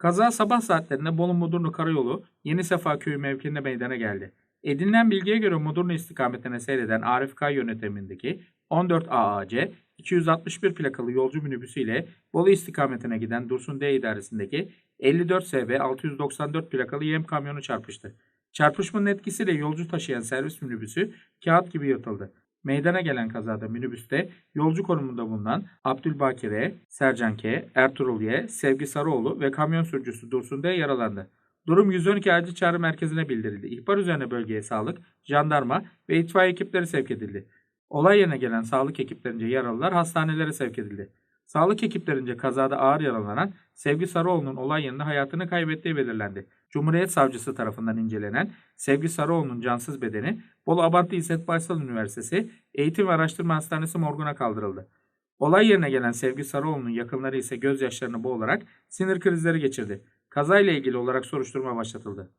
Kaza sabah saatlerinde Bolu Mudurnu Karayolu Yeni Sefa Köyü mevkiinde meydana geldi. Edinilen bilgiye göre Mudurnu istikametine seyreden Arif yönetimindeki 14 AAC 261 plakalı yolcu minibüsü ile Bolu istikametine giden Dursun D idaresindeki 54 SV 694 plakalı yem kamyonu çarpıştı. Çarpışmanın etkisiyle yolcu taşıyan servis minibüsü kağıt gibi yırtıldı. Meydana gelen kazada minibüste yolcu konumunda bulunan Abdülbakir E, Sercan K, Ertuğrul Y, Sevgi Sarıoğlu ve kamyon sürücüsü Dursun D yaralandı. Durum 112 acil çağrı merkezine bildirildi. İhbar üzerine bölgeye sağlık, jandarma ve itfaiye ekipleri sevk edildi. Olay yerine gelen sağlık ekiplerince yaralılar hastanelere sevk edildi. Sağlık ekiplerince kazada ağır yaralanan Sevgi Sarıoğlu'nun olay yerinde hayatını kaybettiği belirlendi. Cumhuriyet Savcısı tarafından incelenen Sevgi Sarıoğlu'nun cansız bedeni Bolu Abantı İzzet Baysal Üniversitesi Eğitim ve Araştırma Hastanesi morguna kaldırıldı. Olay yerine gelen Sevgi Sarıoğlu'nun yakınları ise gözyaşlarını boğularak sinir krizleri geçirdi. Kazayla ilgili olarak soruşturma başlatıldı.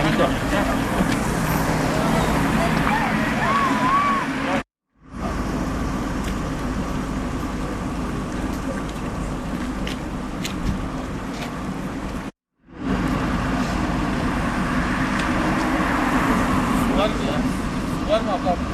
Var mı ya? Var mı abla?